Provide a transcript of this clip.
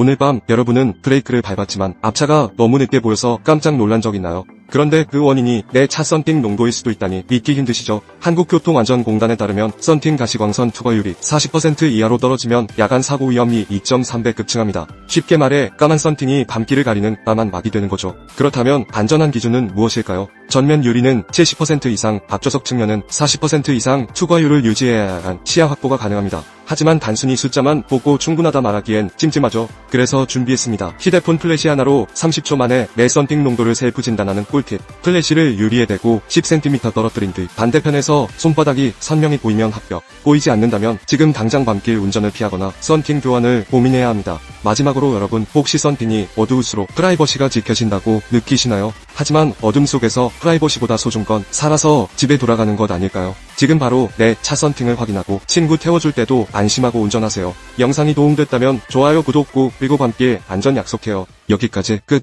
오늘 밤 여러분은 브레이크를 밟았지만 앞차가 너무 늦게 보여서 깜짝 놀란 적 있나요? 그런데 그 원인이 내 차 썬팅 농도일 수도 있다니 믿기 힘드시죠? 한국교통안전공단에 따르면 썬팅 가시광선 투과율이 40% 이하로 떨어지면 야간 사고 위험이 2.3배 급증합니다. 쉽게 말해 까만 썬팅이 밤길을 가리는 까만 막이 되는 거죠. 그렇다면 안전한 기준은 무엇일까요? 전면 유리는 70% 이상, 앞좌석 측면은 40% 이상 투과율을 유지해야만 시야 확보가 가능합니다. 하지만 단순히 숫자만 보고 충분하다 말하기엔 찜찜하죠. 그래서 준비했습니다. 휴대폰 플래시 하나로 30초 만에 내 썬팅 농도를 셀프 진단하는 꿀팁. 플래시를 유리에 대고 10cm 떨어뜨린 뒤 반대편에서 손바닥이 선명히 보이면 합격. 보이지 않는다면 지금 당장 밤길 운전을 피하거나 썬팅 교환을 고민해야 합니다. 마지막으로 여러분 혹시 썬팅이 어두울수록 프라이버시가 지켜진다고 느끼시나요? 하지만 어둠 속에서 프라이버시보다 소중한 건 살아서 집에 돌아가는 것 아닐까요? 지금 바로 내차 썬팅을 확인하고 친구 태워줄 때도 안심하고 운전하세요. 영상이 도움됐다면 좋아요 구독 꾹 그리고 밤길 안전 약속해요. 여기까지 끝.